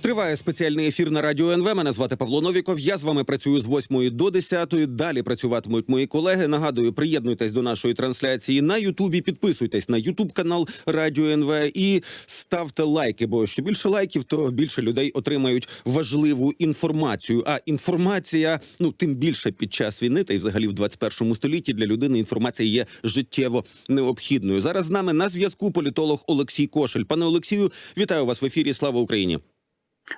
Триває спеціальний ефір на радіо НВ. Мене звати Павло Новіков. Я з вами працюю з 8 до 10. Далі працюватимуть мої колеги. Нагадую, приєднуйтесь до нашої трансляції на Ютубі. Підписуйтесь на Ютуб канал Радіо НВ і ставте лайки. Бо що більше лайків, то більше людей отримають важливу інформацію. А інформація, ну тим більше під час війни, та й взагалі в 21 столітті для людини інформація є життєво необхідною. Зараз з нами на зв'язку політолог Олексій Кошель. Пане Олексію, вітаю вас в ефірі. Слава Україні.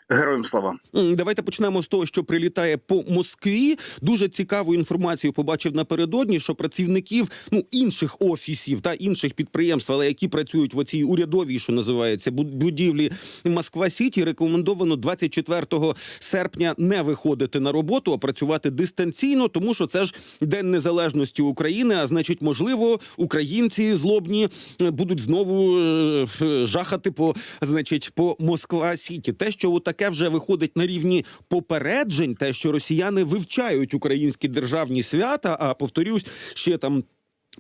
Героям слава. Давайте почнемо з того, що прилітає по Москві. Дуже цікаву інформацію побачив напередодні, що працівників ну інших офісів та інших підприємств, але які працюють в оцій урядовій, що називається буд- будівлі Москва Сіті, рекомендовано 24 серпня не виходити на роботу, а працювати дистанційно, тому що це ж День Незалежності України. А значить, можливо, українці злобні е, будуть знову е, жахати по значить по Москва Сіті. Те, що таке вже виходить на рівні попереджень, те, що росіяни вивчають українські державні свята. А повторюсь, ще там.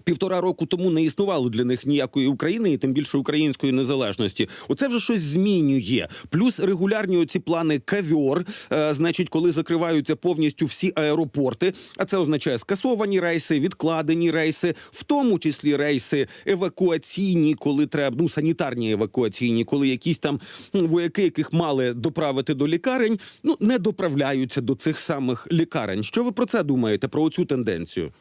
Півтора року тому не існувало для них ніякої України і тим більше української незалежності. Оце вже щось змінює. Плюс регулярні оці плани кавьор, е, значить, коли закриваються повністю всі аеропорти. А це означає скасовані рейси, відкладені рейси, в тому числі рейси евакуаційні, коли треба, ну санітарні евакуаційні, коли якісь там вояки, яких мали доправити до лікарень, ну не доправляються до цих самих лікарень. Що ви про це думаєте? Про оцю тенденцію?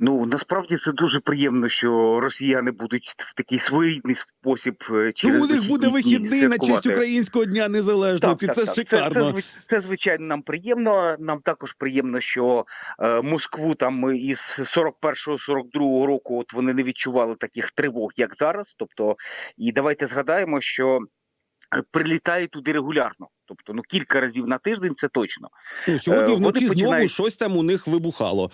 Ну насправді це дуже приємно, що росіяни будуть в такий своєрідний спосіб через Ну, у них буде вихідний на честь українського дня незалежності. це Це, шикарно. це, зв- це звичайно нам приємно. Нам також приємно, що е, Москву там із 41-42 року от вони не відчували таких тривог, як зараз. Тобто, і давайте згадаємо, що е, прилітають туди регулярно. Тобто, ну кілька разів на тиждень це точно. Ну, сьогодні Е, вночі знову щось там у них вибухало.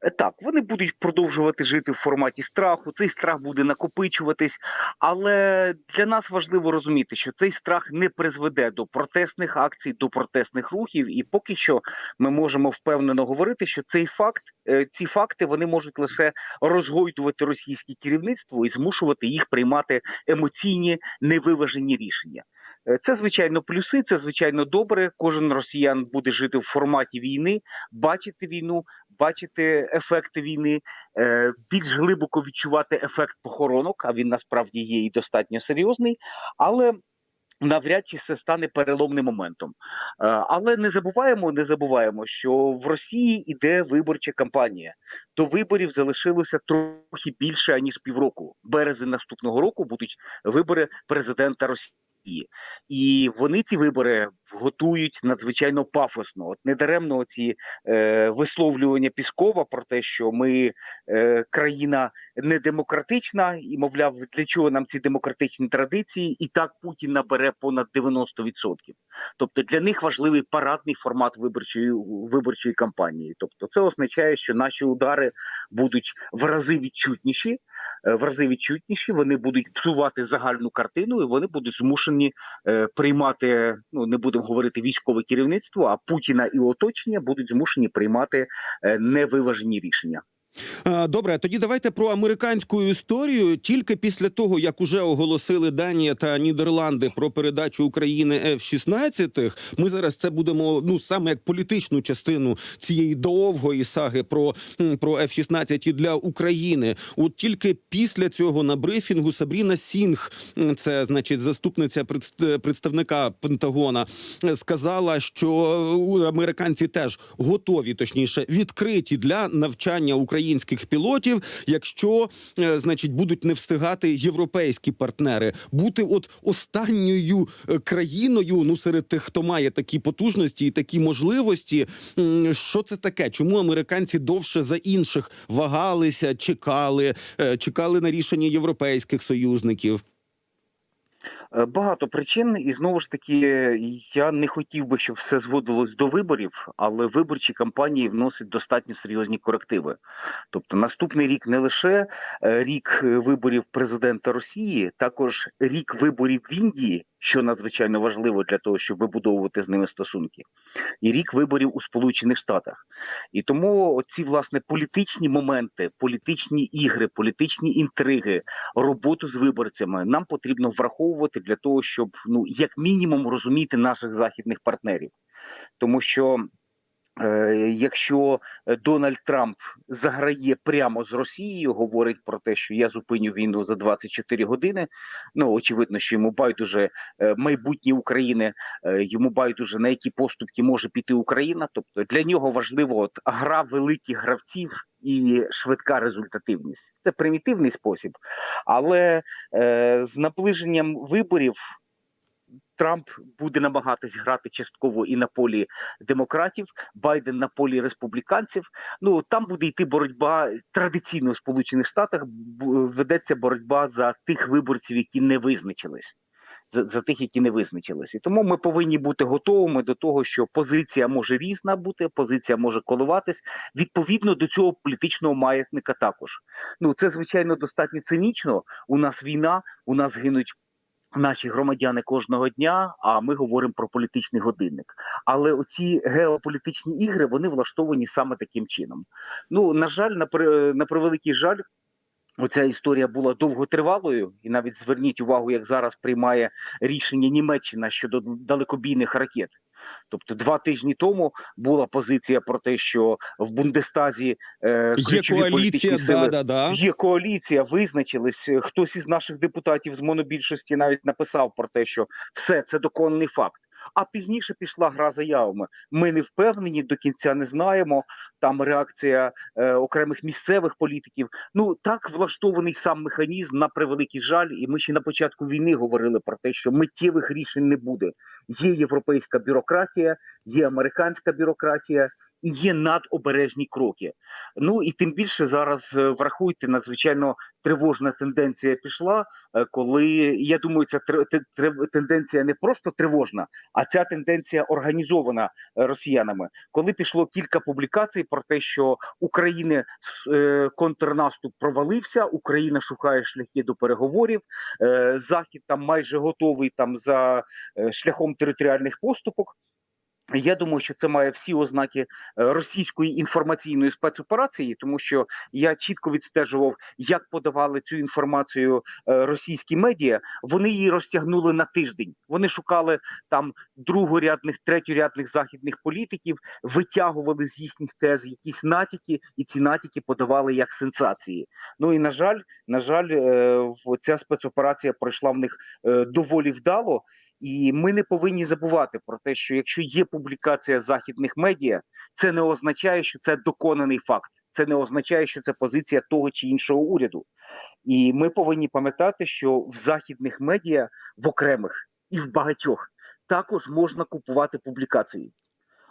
Так, вони будуть продовжувати жити в форматі страху. Цей страх буде накопичуватись, але для нас важливо розуміти, що цей страх не призведе до протестних акцій, до протестних рухів. І поки що ми можемо впевнено говорити, що цей факт, е, ці факти вони можуть лише розгойдувати російське керівництво і змушувати їх приймати емоційні невиважені рішення. Е, Це звичайно плюси, це звичайно добре. Кожен росіян буде жити в форматі війни, бачити війну, бачити ефекти війни, е, більш глибоко відчувати ефект похоронок. А він насправді є і достатньо серйозний, але. Навряд чи це стане переломним моментом, Е, але не забуваємо, не забуваємо, що в Росії іде виборча кампанія. До виборів залишилося трохи більше ніж півроку. Березень наступного року будуть вибори президента Росії. І вони ці вибори готують надзвичайно пафосно. От недаремно ці е, висловлювання Піскова про те, що ми е, країна недемократична, і мовляв, для чого нам ці демократичні традиції, і так Путін набере понад 90%. Тобто для них важливий парадний формат виборчої виборчої кампанії. Тобто, це означає, що наші удари будуть в рази відчутніші, е, в рази відчутніші. Вони будуть псувати загальну картину, і вони будуть змушені е, приймати. Ну не будемо говорити військове керівництво, а Путіна і оточення будуть змушені приймати е, невиважені рішення. А, Добре, тоді давайте про американську історію. Тільки після того, як уже оголосили Данія та Нідерланди про передачу України F-16, ми зараз це будемо ну саме як політичну частину цієї довгої саги про, про F-16 і для України. От тільки після цього на брифінгу Сабріна Сінг, це значить заступниця представника Пентагона, е, сказала, що е, американці теж готові, точніше, відкриті для навчання українських пілотів, якщо е, значить будуть не встигати європейські партнери, бути от останньою е, країною, ну серед тих, хто має такі потужності і такі можливості. Що це таке? Чому американці довше за інших вагалися, чекали, е, чекали на рішення європейських союзників? Е, Багато причин, і знову ж таки, я не хотів би, щоб все зводилось до виборів, але виборчі кампанії вносять достатньо серйозні корективи. Тобто, наступний рік не лише е, рік е, виборів президента Росії, також рік виборів в Індії що надзвичайно важливо для того, щоб вибудовувати з ними стосунки, і рік виборів у Сполучених Штатах. І тому ці власне політичні моменти, політичні ігри, політичні інтриги, роботу з виборцями нам потрібно враховувати для того, щоб ну як мінімум розуміти наших західних партнерів, тому що. Е, якщо Дональд Трамп заграє прямо з Росією, говорить про те, що я зупиню війну за 24 години. Ну очевидно, що йому байдуже е, майбутнє України, е, йому байдуже на які поступки може піти Україна. Тобто для нього важливо от гра великих гравців і швидка результативність. Це примітивний спосіб, але е, з наближенням виборів. Трамп буде намагатись грати частково і на полі демократів, Байден на полі республіканців. Ну там буде йти боротьба традиційно в Сполучених Штатах. Ведеться боротьба за тих виборців, які не визначились. За, за тих, які не визначились, і тому ми повинні бути готовими до того, що позиція може різна бути, позиція може коливатись відповідно до цього політичного маятника. Також ну це звичайно достатньо цинічно. У нас війна, у нас гинуть наші громадяни кожного дня. А ми говоримо про політичний годинник. Але оці геополітичні ігри вони влаштовані саме таким чином. Ну на жаль, на на превеликий жаль. Оця історія була довготривалою, і навіть зверніть увагу, як зараз приймає рішення Німеччина щодо далекобійних ракет. Тобто, два тижні тому була позиція про те, що в Бундестазі е, Є коаліція, сили да, да, да. Є коаліція, визначились. Хтось із наших депутатів з монобільшості навіть написав про те, що все це доконний факт. А пізніше пішла гра заявами. Ми не впевнені, до кінця не знаємо. Там реакція е, окремих місцевих політиків. Ну так влаштований сам механізм на превеликий жаль. І ми ще на початку війни говорили про те, що миттєвих рішень не буде. Є європейська бюрократія, є американська бюрократія і є надобережні кроки. Ну і тим більше зараз е, врахуйте надзвичайно тривожна тенденція пішла, е, коли я думаю, ця тенденція не просто тривожна, а ця тенденція організована е, росіянами. Коли пішло кілька публікацій про те, що України контрнаступ провалився, Україна шукає шляхи до переговорів. Захід там майже готовий там за шляхом територіальних поступок. Я думаю, що це має всі ознаки е, російської інформаційної спецоперації, тому що я чітко відстежував, як подавали цю інформацію е, російські медіа. Вони її розтягнули на тиждень. Вони шукали там другорядних, третьорядних західних політиків, витягували з їхніх тез якісь натяки, і ці натяки подавали як сенсації. Ну і на жаль, на жаль, е, ця спецоперація пройшла в них доволі вдало. І ми не повинні забувати про те, що якщо є публікація західних медіа, це не означає, що це доконаний факт. Це не означає, що це позиція того чи іншого уряду. І ми повинні пам'ятати, що в західних медіа в окремих і в багатьох також можна купувати публікації.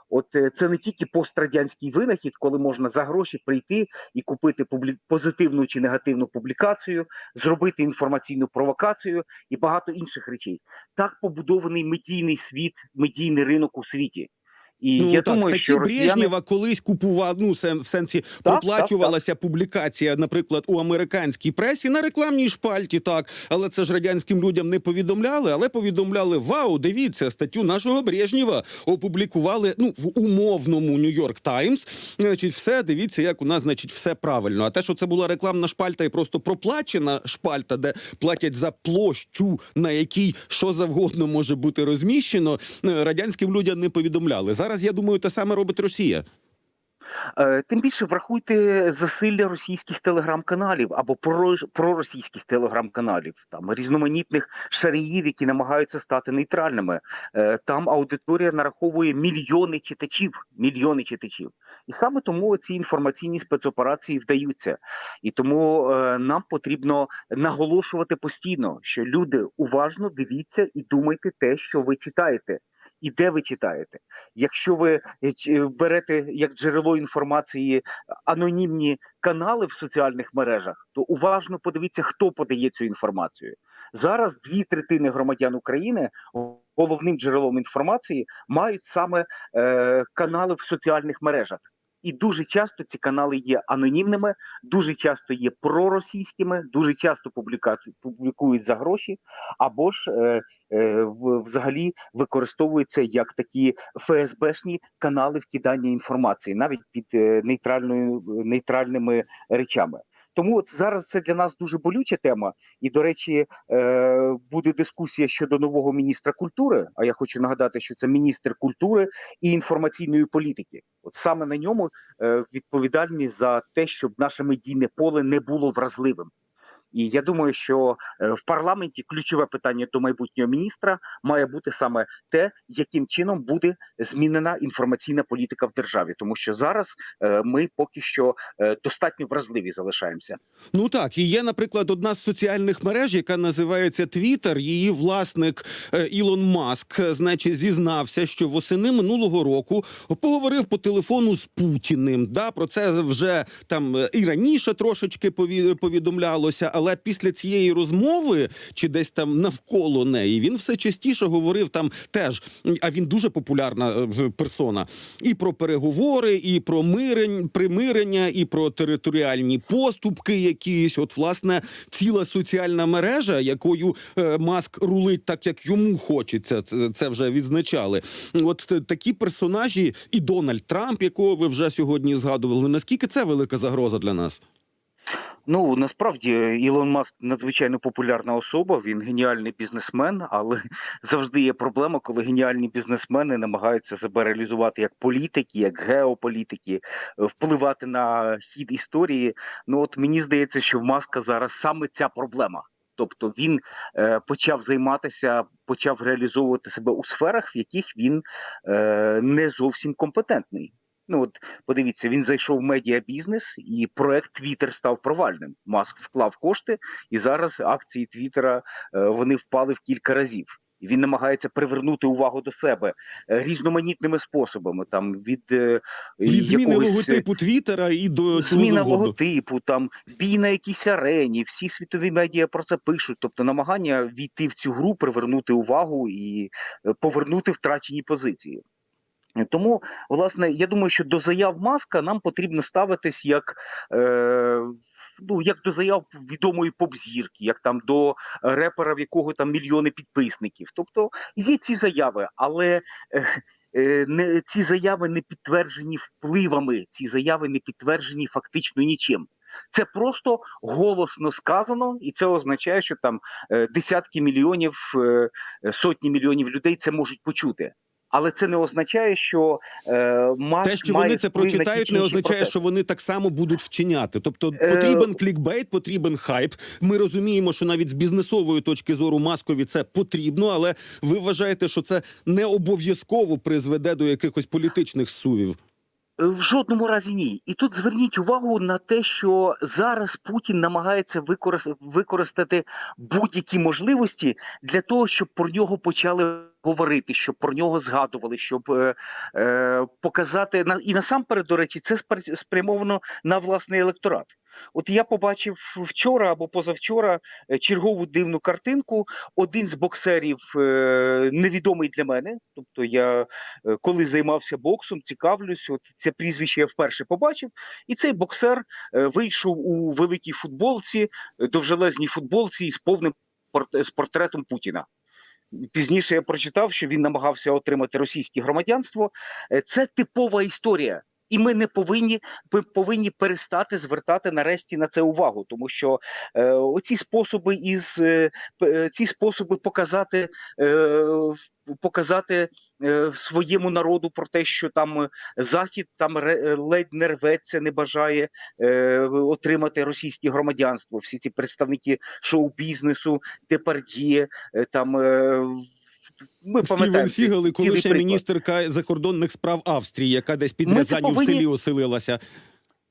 От е, це не тільки пострадянський винахід, коли можна за гроші прийти і купити позитивну чи негативну публікацію, зробити інформаційну провокацію і багато інших речей. Так побудований медійний світ, медійний ринок у світі. І Ну я так, думаю, такі що росіяни... Брежнєва колись купував, ну сен- в сенсі проплачувалася публікація, наприклад, у американській пресі на рекламній шпальті, так, але це ж радянським людям не повідомляли, але повідомляли: Вау, дивіться, статтю нашого Брежнєва опублікували ну в умовному Нью-Йорк Таймс. Значить, все дивіться, як у нас, значить, все правильно. А те, що це була рекламна шпальта і просто проплачена шпальта, де платять за площу, на якій що завгодно може бути розміщено, е, радянським людям не повідомляли. Зараз я думаю, те саме робить Росія. Е, Тим більше врахуйте засилля російських телеграм-каналів або проро- проросійських телеграм-каналів, там різноманітних шаріїв, які намагаються стати нейтральними. Е, Там аудиторія нараховує мільйони читачів, мільйони читачів. І саме тому ці інформаційні спецоперації вдаються. І тому е, нам потрібно наголошувати постійно, що люди уважно дивіться і думайте те, що ви читаєте. І де ви читаєте? Якщо ви е, берете як джерело інформації анонімні канали в соціальних мережах, то уважно подивіться, хто подає цю інформацію. Зараз дві третини громадян України головним джерелом інформації мають саме е, канали в соціальних мережах. І дуже часто ці канали є анонімними, дуже часто є проросійськими, дуже часто публікують за гроші, або ж е, е, взагалі використовуються як такі ФСБшні канали вкидання інформації, навіть під е, нейтральною нейтральними речами. Тому от зараз це для нас дуже болюча тема. І, до речі, е, буде дискусія щодо нового міністра культури. А я хочу нагадати, що це міністр культури і інформаційної політики. От саме на ньому е, відповідальність за те, щоб наше медійне поле не було вразливим. І я думаю, що е, в парламенті ключове питання до майбутнього міністра має бути саме те, яким чином буде змінена інформаційна політика в державі, тому що зараз е, ми поки що е, достатньо вразливі залишаємося. Ну так, і є, наприклад, одна з соціальних мереж, яка називається Твіттер. Її власник Ілон Маск, значить, зізнався, що восени минулого року поговорив по телефону з Путіним. Да, про це вже там і раніше трошечки пові- повідомлялося, але після цієї розмови чи десь там навколо неї він все частіше говорив там теж. А він дуже популярна е, персона. І про переговори, і про мирень, примирення, і про територіальні поступки якісь. От, власне, ціла соціальна мережа, якою е, Маск рулить так, як йому хочеться. Це, вже відзначали. От такі персонажі, і Дональд Трамп, якого ви вже сьогодні згадували. Наскільки це велика загроза для нас? Ну насправді Ілон Маск надзвичайно популярна особа. Він геніальний бізнесмен, але завжди є проблема, коли геніальні бізнесмени намагаються себе реалізувати як політики, як геополітики, е, впливати на хід історії. Ну от мені здається, що в Маска зараз саме ця проблема. Тобто він е, почав займатися, почав реалізовувати себе у сферах, в яких він е, не зовсім компетентний. Ну от подивіться, він зайшов в медіабізнес, і проект Twitter став провальним. Маск вклав кошти, і зараз акції Твіттера е, вони впали в кілька разів. Він намагається привернути увагу до себе е, різноманітними способами. Там від, е, Від зміни якогось, е, логотипу Твіттера і до зміна логотипу, там бій на якійсь арені, всі світові медіа про це пишуть. Тобто намагання війти в цю гру, привернути увагу і повернути втрачені позиції. Тому, власне, я думаю, що до заяв маска нам потрібно ставитись як. Е, Ну, як до заяв відомої поп-зірки, як там до репера, в якого там мільйони підписників. Тобто є ці заяви, але е, е, не ці заяви не підтверджені впливами, ці заяви не підтверджені фактично нічим. Це просто голосно сказано, і це означає, що там е, десятки мільйонів, е, сотні мільйонів людей це можуть почути. Але це не означає, що е, Маск Те, що має вони це прочитають, не означає, процеси. що вони так само будуть вчиняти. Тобто Е, потрібен клікбейт, потрібен хайп. Ми розуміємо, що навіть з бізнесової точки зору маскові це потрібно, але ви вважаєте, що це не обов'язково призведе до якихось політичних сувів. В жодному разі ні. І тут зверніть увагу на те, що зараз Путін намагається використати будь-які можливості для того, щоб про нього почали говорити, щоб про нього згадували, щоб е, е, показати на і насамперед, до речі, це спрямовано на власний електорат. От я побачив вчора або позавчора е, чергову дивну картинку. Один з боксерів е, невідомий для мене. Тобто, я коли займався боксом, цікавлюсь. От це прізвище я вперше побачив. І цей боксер вийшов у великій футболці, довжелезній футболці із повним портретом Путіна. Пізніше я прочитав, що він намагався отримати російське громадянство. Е, Це типова історія. І ми не повинні ми повинні перестати звертати нарешті на це увагу, тому що е, оці способи із е, е, ці способи показати, е, показати е, своєму народу про те, що там е, захід там ре- е, ледь не рветься, не бажає е, отримати російське громадянство. Всі ці представники шоу-бізнесу, Депардьє, е, там. Е, ми Стівен Сігал колишня міністерка закордонних справ Австрії, яка десь під це в селі оселилася.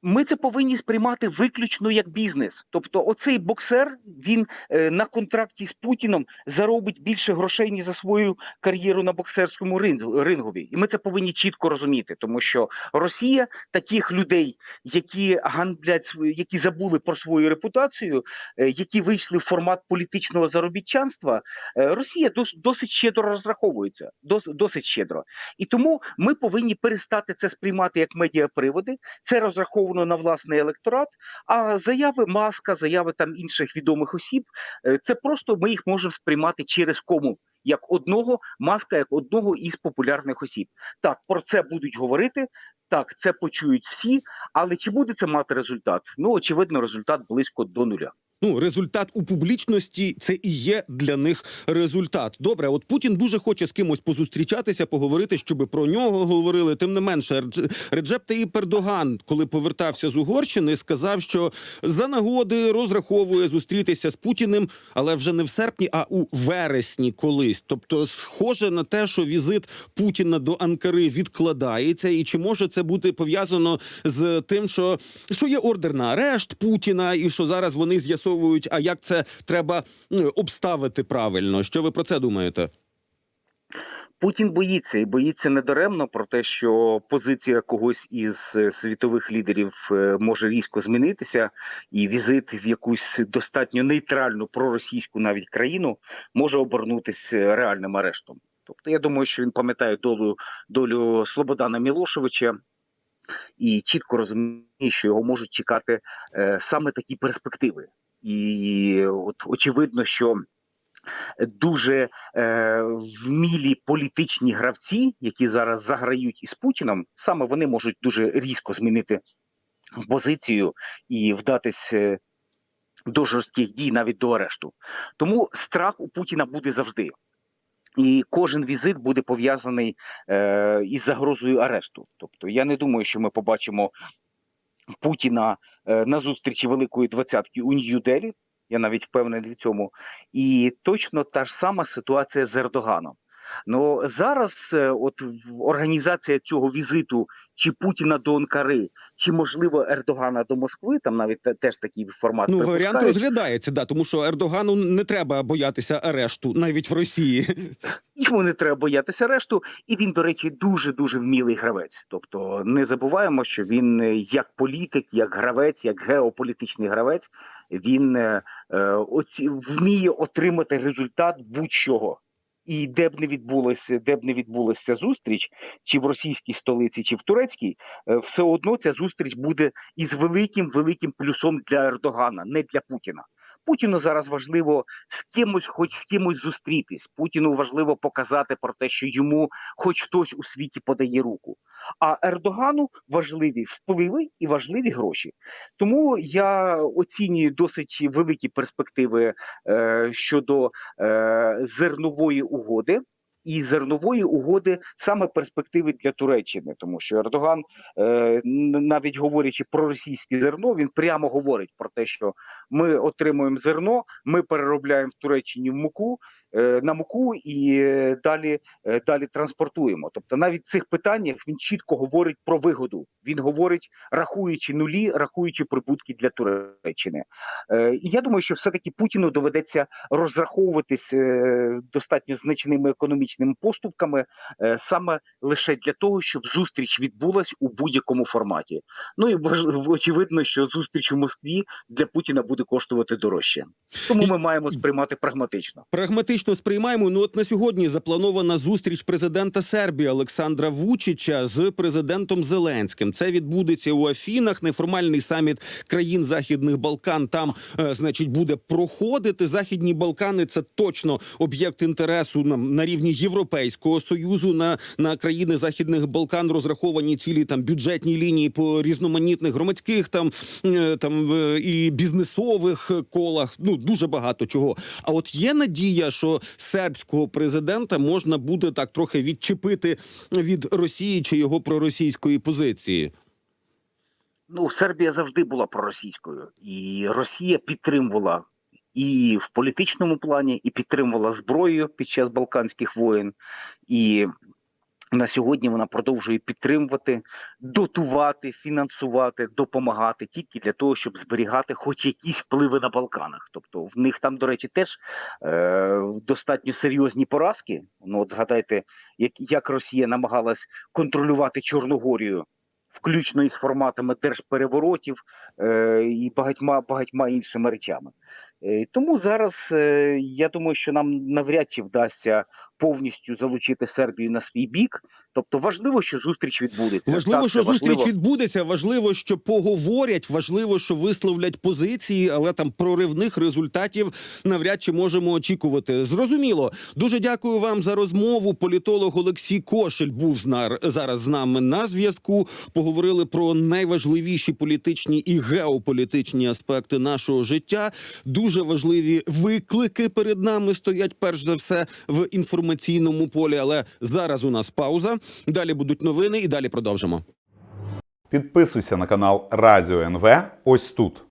Ми це повинні сприймати виключно як бізнес. Тобто, оцей боксер він е, на контракті з Путіном заробить більше грошей ніж за свою кар'єру на боксерському ринг- рингові. І ми це повинні чітко розуміти, тому що Росія таких людей, які ганблять які забули про свою репутацію, е, які вийшли в формат політичного заробітчанства, е, Росія дос, досить щедро розраховується. Дос, досить щедро. І тому ми повинні перестати це сприймати як медіаприводи. Це розраховано на власний електорат. А заяви маска, заяви там інших відомих осіб, е, це просто ми їх можемо сприймати через кому. Як одного маска, як одного із популярних осіб. Так, про це будуть говорити. Так, це почують всі, але чи буде це мати результат? Ну очевидно, результат близько до нуля. Ну, результат у публічності це і є для них результат. Добре, от Путін дуже хоче з кимось позустрічатися, поговорити, щоб про нього говорили. Тим не менше, Редж- Реджеп Таїп Ердоган, коли повертався з Угорщини, сказав, що за нагоди розраховує зустрітися з Путіним, але вже не в серпні, а у вересні колись. Тобто, схоже на те, що візит Путіна до Анкари відкладається, і чи може це бути пов'язано з тим, що, що є ордер на арешт Путіна, і що зараз вони з'ясовують, а як це треба обставити правильно? Що ви про це думаєте? Путін боїться і боїться недаремно про те, що позиція когось із е, світових лідерів е, може різко змінитися, і візит в якусь достатньо нейтральну проросійську навіть країну може обернутися реальним арештом. Тобто, я думаю, що він пам'ятає долю долю Слободана Мілошевича і чітко розуміє, що його можуть чекати е, саме такі перспективи. І от очевидно, що дуже е, вмілі політичні гравці, які зараз заграють із Путіном, саме вони можуть дуже різко змінити позицію і вдатись е, до жорстких дій, навіть до арешту. Тому страх у Путіна буде завжди. І кожен візит буде пов'язаний е, із загрозою арешту. Тобто, я не думаю, що ми побачимо Путіна е, на зустрічі Великої двадцятки у Нью-Делі. Я навіть впевнений в цьому. І точно та ж сама ситуація з Ердоганом. Ну зараз, е, от організація цього візиту чи Путіна до Анкари, чи можливо Ердогана до Москви, там навіть теж такий формат Ну, варіант розглядається, да, тому що Ердогану не треба боятися арешту, навіть в Росії. Йому не треба боятися решту, і він, до речі, дуже дуже вмілий гравець. Тобто не забуваємо, що він е, як політик, як гравець, як геополітичний гравець, він е, е, оці, вміє отримати результат будь-чого. І де б не відбулася, де б не відбулася зустріч, чи в російській столиці, чи в турецькій, е, все одно ця зустріч буде із великим великим плюсом для Ердогана, не для Путіна. Путіну зараз важливо з кимось, хоч з кимось зустрітись. Путіну важливо показати про те, що йому хоч хтось у світі подає руку. А Ердогану важливі впливи і важливі гроші. Тому я оцінюю досить великі перспективи е, щодо е, зернової угоди. І зернової угоди саме перспективи для Туреччини, тому що Ердоган, е, навіть говорячи про російське зерно, він прямо говорить про те, що ми отримуємо зерно, ми переробляємо в Туреччині в муку на муку і е, далі, е, далі транспортуємо. Тобто, навіть в цих питаннях він чітко говорить про вигоду. Він говорить, рахуючи нулі, рахуючи прибутки для Туреччини. Е, І я думаю, що все-таки Путіну доведеться розраховуватись е, достатньо значними економічними поступками е, саме лише для того, щоб зустріч відбулась у будь-якому форматі. Ну і очевидно, що зустріч у Москві для Путіна буде коштувати дорожче. Тому ми маємо сприймати прагматично. Прагматично сприймаємо. Ну от на сьогодні запланована зустріч президента Сербії Олександра Вучича з президентом Зеленським. Це відбудеться у Афінах. Неформальний саміт країн Західних Балкан там, е, значить, буде проходити. Західні Балкани це точно об'єкт інтересу на, на рівні Європейського союзу. На, на країни Західних Балкан розраховані цілі там бюджетні лінії по різноманітних громадських там, е, там е, і бізнесових колах. Ну дуже багато чого. А от є надія, що сербського президента можна буде так трохи відчепити від Росії чи його проросійської позиції. Ну, Сербія завжди була проросійською, і Росія підтримувала і в політичному плані, і підтримувала зброю під час Балканських воєн. І На сьогодні вона продовжує підтримувати, дотувати, фінансувати, допомагати тільки для того, щоб зберігати хоч якісь впливи на Балканах. Тобто в них там, до речі, теж е, достатньо серйозні поразки. Ну от згадайте, як, як Росія намагалась контролювати Чорногорію, включно із форматами держпереворотів е, і багатьма багатьма іншими речами. Е, тому зараз е, я думаю, що нам навряд чи вдасться повністю залучити Сербію на свій бік. Тобто важливо, що зустріч відбудеться. Важливо, Так, що зустріч важливо. відбудеться. Важливо, що поговорять. Важливо, що висловлять позиції, але там проривних результатів навряд чи можемо очікувати. Зрозуміло. Дуже дякую вам за розмову. Політолог Олексій Кошель був зараз з нами на зв'язку. Поговорили про найважливіші політичні і геополітичні аспекти нашого життя. Дуже важливі виклики перед нами стоять перш за все в інформаційному полі. Але зараз у нас пауза. Далі будуть новини, і далі продовжимо. Підписуйся на канал Радіо НВ ось тут.